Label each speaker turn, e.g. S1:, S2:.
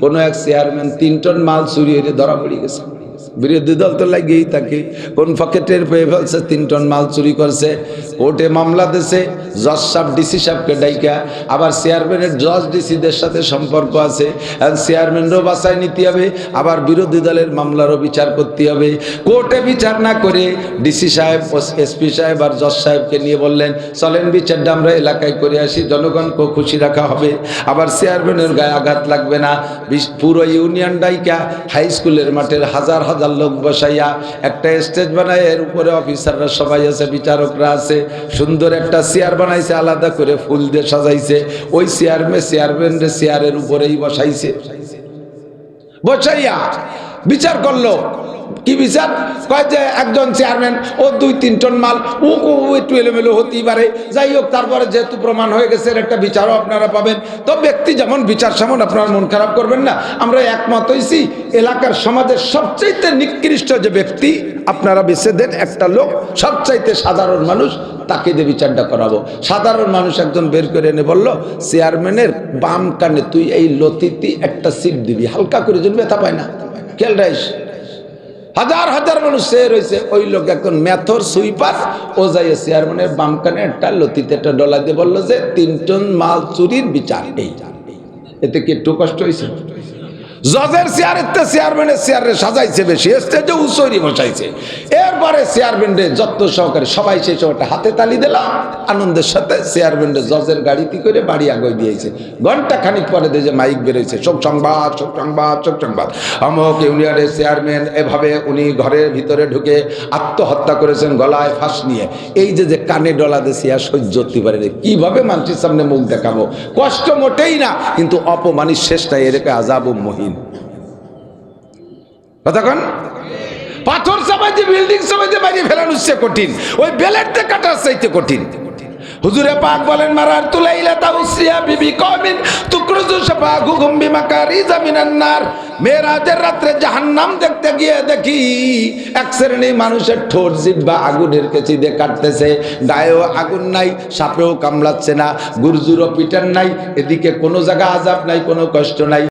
S1: কোনো এক চেয়ারম্যান তিন টন মাল চুরি হয়ে ধরা পড়ে গেছে। বিরোধী দল তো লাগিয়েই থাকে কোন পকেটের পেয়ে ফেলছে, তিন টন মাল চুরি করছে, কোর্টে মামলা দিছে, জজ সাহেব, ডিসি সাহেবকে ডাইকা, আবার চেয়ারম্যানের জজ, ডিসিদের সাথে সম্পর্ক আছে চেয়ারম্যানরও বাসায় নিতে হবে, আবার বিরোধী দলের মামলারও বিচার করতে হবে। কোর্টে বিচার না করে ডিসি সাহেব এসপি সাহেব আর জজ সাহেবকে নিয়ে বললেন, চলেন বিচারটা আমরা এলাকায় করে আসি, জনগণকে খুশি রাখা হবে। আবার চেয়ারম্যানের গায়ে আঘাত লাগবে না পুরো ইউনিয়ন ডাইকা হাই স্কুলের মাঠের হাজার হাজার লোক বসাইয়া একটা স্টেজ বানায়, এর উপরে অফিসাররা সবাই আছে, বিচারকরা আছে, সুন্দর একটা চেয়ার বানাইছে, আলাদা করে ফুল দিয়ে সাজাইছে। ওই চেয়ারম্যান চেয়ারের উপরেই বসাইছে। বসাইয়া বিচার করল। কি বিচার? কয় যে একজন চেয়ারম্যান ও দুই তিন টন মাল, ও একটু এলোমেলো হতেই পারে। যাই হোক, তারপরে যেহেতু প্রমাণ হয়ে গেছে একটা বিচারও আপনারা পাবেন। তো ব্যক্তি যেমন বিচার সেমন, আপনার মন খারাপ করবেন না। আমরা একমত হয়েছি এলাকার সমাজের সবচাইতে নিকৃষ্ট যে ব্যক্তি, আপনারা বেছে দেন একটা লোক, সবচাইতে সাধারণ মানুষ, তাকে দিয়ে বিচারটা করাবো। সাধারণ মানুষ একজন বের করে এনে বলল চেয়ারম্যানের বাম কানে তুই এই লতিতি একটা সিট দিবি, হালকা করে যেন ব্যথা পায় না। খেয়াল রাইস হাজার হাজার মানুষ সে রয়েছে। ওই লোক এখন ম্যাথর সুইপার। ও যাইয়ে চেয়ারম্যানের বাম কানে একটা লতিতে একটা ডলা দিয়ে বলল যে তিন টন মাল চুরির বিচার এই। এতে কি একটু কষ্ট হয়েছে জজের চেয়ারের তে চেয়ারম্যানের চেয়ারে সাজাইছে বেশি, স্টেজে উসরি বসাইছে। এরপরে চেয়ারম্যানরে যত্ন সহকারে সবাই সেই সময়টা হাতে তালি দিলাম, আনন্দের সাথে চেয়ারম্যানরে জজের গাড়িতে করে বাড়ি আগে দিয়েছে। ঘণ্টা খানিক পরে যে মাইক বেরোয়েছে শোক সংবাদ শোক সংবাদ শোক সংবাদ। আমক ইউনিয়নের চেয়ারম্যান এভাবে উনি ঘরের ভিতরে ঢুকে আত্মহত্যা করেছেন গলায় ফাঁস নিয়ে। এই যে যে কানে ডলা দেশি আর সহ্য করতে পারে। কীভাবে মানুষের সামনে মুখ দেখাবো? কষ্ট মোটেই না, কিন্তু অপমানির শেষটাই এরকম আজাব ও মহিন কতক্ষণ? পাথর চাপাইতে, বিল্ডিং চাপাইতে বাইরে ফেলানো সে কঠিন। ওই বেলেটতে কাটার চাইতে কঠিন। হুজুরে পাক বলেন, মারার তুলাইলা তাউসিয়া বিবি কমিন তুকরুজু সাফা গুগুম বিমাকারি জামিনান নার। মেরাজের রাত্রে জাহান্নাম দেখতে গিয়ে দেখি, এক শ্রেণি মানুষের ঠোঁট জিব্বা আগুনের কেচি দিয়ে কাটতেছে। গায়েও আগুন নাই, সাপেও কামড়াচ্ছে না, গুরজুরও পিটান নাই, এদিকে কোনো জায়গা আজাব নাই, কোনো কষ্ট নাই।